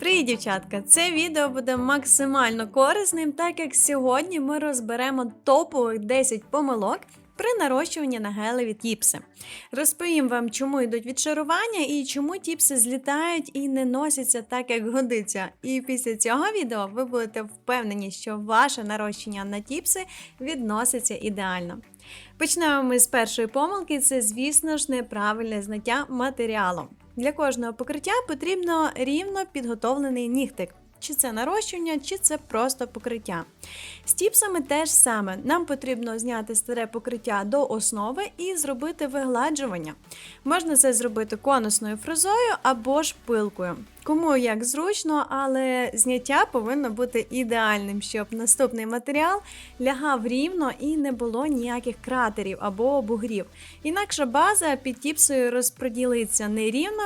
Привіт, дівчатка! Це відео буде максимально корисним, так як сьогодні ми розберемо топових 10 помилок при нарощуванні на гелеві тіпси. Розповім вам, чому йдуть відшарування і чому тіпси злітають і не носяться так, як годиться. І після цього відео ви будете впевнені, що ваше нарощення на тіпси відноситься ідеально. Почнемо ми з першої помилки: це, звісно ж, неправильне знаття матеріалу. Для кожного покриття потрібно рівно підготовлений нігтик. Чи це нарощування, чи це просто покриття. З тіпсами теж саме. Нам потрібно зняти старе покриття до основи і зробити вигладжування. Можна це зробити конусною фрезою або ж пилкою. Кому як зручно, але зняття повинно бути ідеальним, щоб наступний матеріал лягав рівно і не було ніяких кратерів або бугрів. Інакше база під тіпсою розподілиться нерівно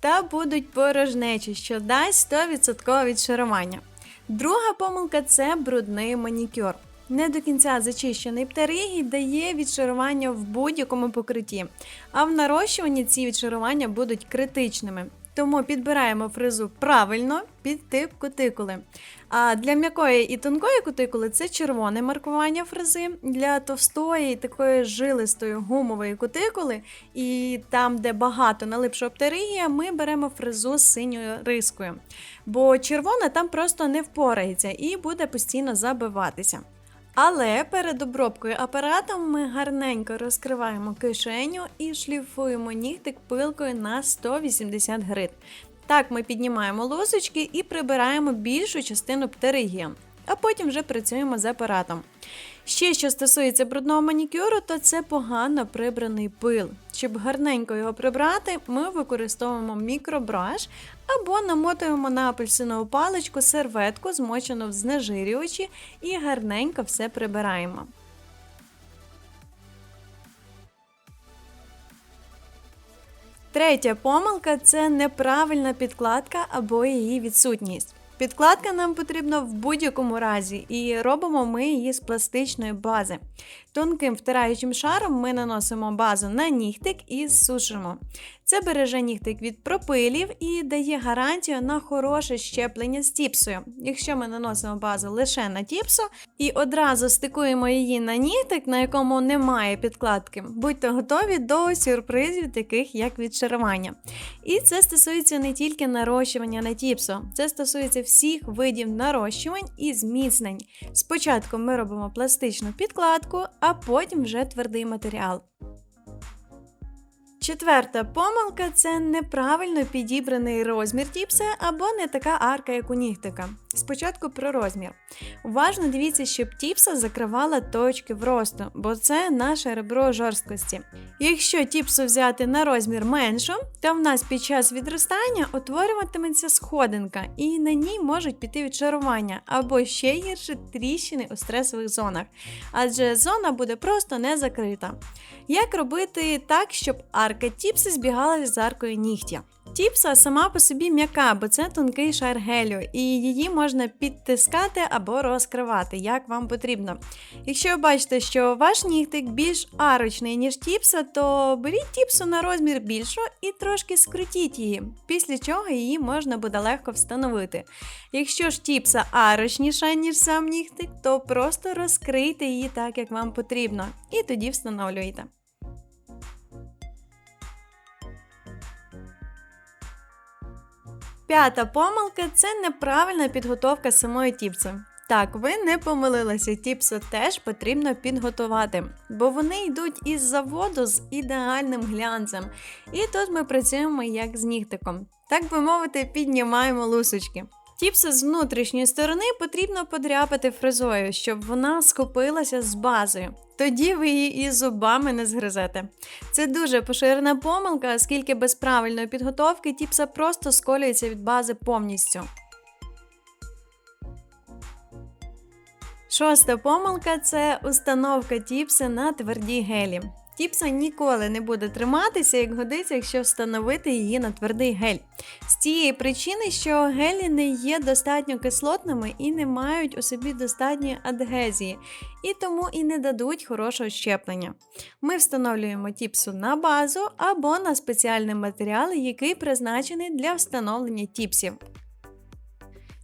та будуть порожнечі, що дасть 100% відшарування. Друга помилка це брудний манікюр. Не до кінця зачищений птеригій дає відшарування в будь-якому покритті, а в нарощуванні ці відшарування будуть критичними. Тому підбираємо фрезу правильно під тип кутикули. А для м'якої і тонкої кутикули це червоне маркування фрези. Для товстої, такої жилистої гумової кутикули, і там, де багато налипшого птеригія, ми беремо фрезу з синьою рискою. Бо червона там просто не впорається і буде постійно забиватися. Але перед обробкою апаратом ми гарненько розкриваємо кишеню і шліфуємо нігтик пилкою на 180 грит. Так ми піднімаємо лосочки і прибираємо більшу частину птеригія, а потім вже працюємо з апаратом. Ще що стосується брудного манікюру, то це погано прибраний пил. Щоб гарненько його прибрати, ми використовуємо мікробраш або намотуємо на апельсинову паличку серветку, змочену в знежирювачі, і гарненько все прибираємо. Третя помилка це неправильна підкладка або її відсутність. Підкладка нам потрібна в будь-якому разі, і робимо ми її з пластичної бази. Тонким втираючим шаром ми наносимо базу на нігтик і сушимо. Це береже нігтик від пропилів і дає гарантію на хороше щеплення з тіпсою. Якщо ми наносимо базу лише на тіпсу і одразу стикуємо її на нігтик, на якому немає підкладки, будьте готові до сюрпризів, таких як відшарування. І це стосується не тільки нарощування на тіпсу, це стосується всіх видів нарощувань і зміцнень. Спочатку ми робимо пластичну підкладку, а потім вже твердий матеріал. Четверта помилка це неправильно підібраний розмір тіпса або не така арка, як у нігтика. Спочатку про розмір. Уважно дивіться, щоб тіпса закривала точки вросту, бо це наше ребро жорсткості. Якщо тіпсу взяти на розмір меншу, то в нас під час відростання утворюватиметься сходинка, і на ній можуть піти відчарування або ще гірше тріщини у стресових зонах, адже зона буде просто не закрита. Як робити так, щоб арка тіпси збігала з аркою нігтя? Тіпса сама по собі м'яка, бо це тонкий шар гелю, і її можна підтискати або розкривати, як вам потрібно. Якщо ви бачите, що ваш нігтик більш арочний, ніж тіпса, то беріть тіпсу на розмір більшу і трошки скрутіть її, після чого її можна буде легко встановити. Якщо ж тіпса арочніша, ніж сам нігтик, то просто розкрийте її так, як вам потрібно, і тоді встановлюйте. П'ята помилка це неправильна підготовка самої тіпси. Так, ви не помилилися, тіпсу теж потрібно підготувати, бо вони йдуть із заводу з ідеальним глянцем. І тут ми працюємо як з нігтиком. Так би мовити, піднімаємо лусочки. Тіпси з внутрішньої сторони потрібно подряпати фрезою, щоб вона скупилася з базою. Тоді ви її і зубами не згризете. Це дуже поширена помилка, оскільки без правильної підготовки тіпса просто сколюється від бази повністю. Шоста помилка це установка тіпси на тверді гелі. Тіпса ніколи не буде триматися, як годиться, якщо встановити її на твердий гель. З цієї причини, що гелі не є достатньо кислотними і не мають у собі достатньої адгезії, і тому і не дадуть хорошого щеплення. Ми встановлюємо тіпсу на базу або на спеціальний матеріал, який призначений для встановлення тіпсів.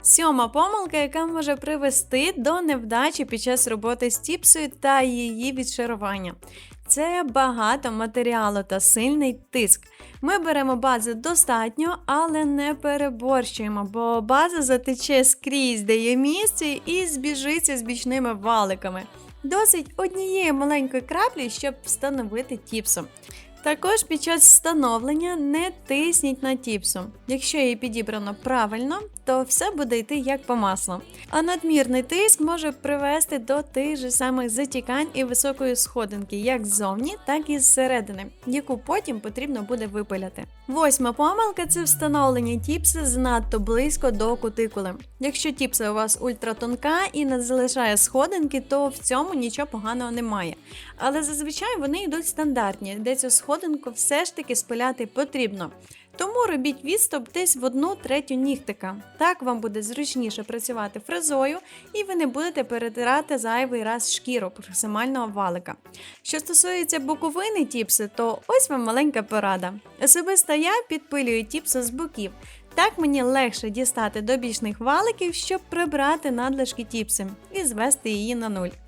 Сьома помилка, яка може привести до невдачі під час роботи з тіпсою та її відшарування. Це багато матеріалу та сильний тиск. Ми беремо бази достатньо, але не переборщуємо, бо база затече скрізь, де є місце, і збіжиться з бічними валиками. Досить однієї маленької краплі, щоб встановити тіпсу. Також під час встановлення не тисніть на тіпсу. Якщо її підібрано правильно, то все буде йти як по маслу. А надмірний тиск може привести до тих же самих затікань і високої сходинки, як ззовні, так і зсередини, яку потім потрібно буде випиляти. Восьма помилка це встановлення тіпси занадто близько до кутикули. Якщо тіпса у вас ультратонка і не залишає сходинки, то в цьому нічого поганого немає. Але зазвичай вони йдуть стандартні, де цю сходинку все ж таки спиляти потрібно. Тому робіть відступ десь в одну третю нігтика. Так вам буде зручніше працювати фрезою, і ви не будете перетирати зайвий раз шкіру проксимального валика. Що стосується боковини тіпси, то ось вам маленька порада. Особисто я підпилюю тіпсу з боків. Так мені легше дістати до бічних валиків, щоб прибрати надлишки тіпси і звести її на нуль.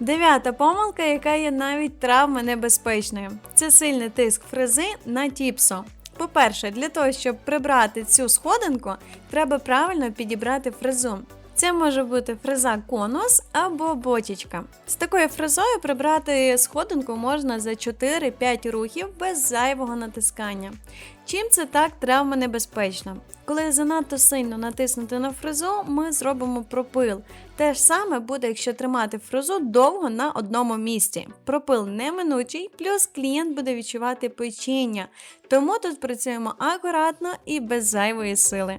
Дев'ята помилка, яка є навіть травми небезпечною. це сильний тиск фрези на тіпсо. По-перше, для того, щоб прибрати цю сходинку, треба правильно підібрати фрезу. Це може бути фреза конус або бочечка. З такою фрезою прибрати сходинку можна за 4-5 рухів без зайвого натискання. Чим це так травмонебезпечно? Коли занадто сильно натиснути на фрезу, ми зробимо пропил. Те ж саме буде, якщо тримати фрезу довго на одному місці. Пропил неминучий, плюс клієнт буде відчувати печіння. Тому тут працюємо акуратно і без зайвої сили.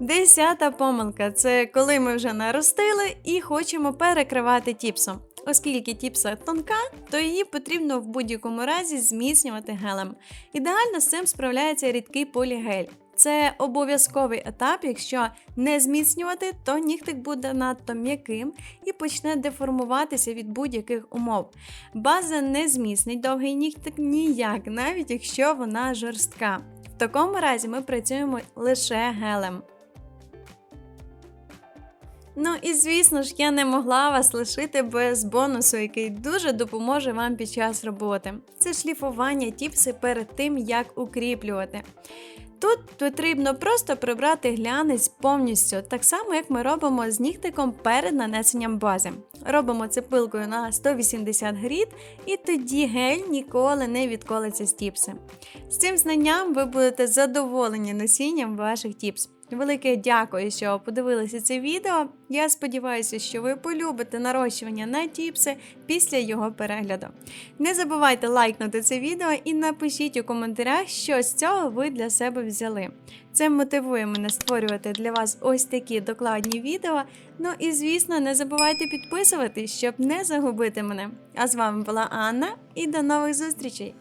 Десята помилка це коли ми вже наростили і хочемо перекривати тіпсом. Оскільки тіпса тонка, то її потрібно в будь-якому разі зміцнювати гелем. Ідеально з цим справляється рідкий полігель. Це обов'язковий етап, якщо не зміцнювати, то нігтик буде надто м'яким і почне деформуватися від будь-яких умов. База не зміцнить довгий нігтик ніяк, навіть якщо вона жорстка. В такому разі ми працюємо лише гелем. Ну і звісно ж, я не могла вас лишити без бонусу, який дуже допоможе вам під час роботи. Це шліфування тіпси перед тим, як укріплювати. Тут потрібно просто прибрати глянець повністю, так само як ми робимо з нігтиком перед нанесенням бази. Робимо це пилкою на 180 грід, і тоді гель ніколи не відколиться з тіпси. З цим знанням ви будете задоволені носінням ваших тіпс. Велике дякую, що подивилися це відео. Я сподіваюся, що ви полюбите нарощування на тіпси після його перегляду. Не забувайте лайкнути це відео і напишіть у коментарях, що з цього ви для себе взяли. Це мотивує мене створювати для вас ось такі докладні відео. Ну і звісно, не забувайте підписуватись, щоб не загубити мене. А з вами була Анна і до нових зустрічей!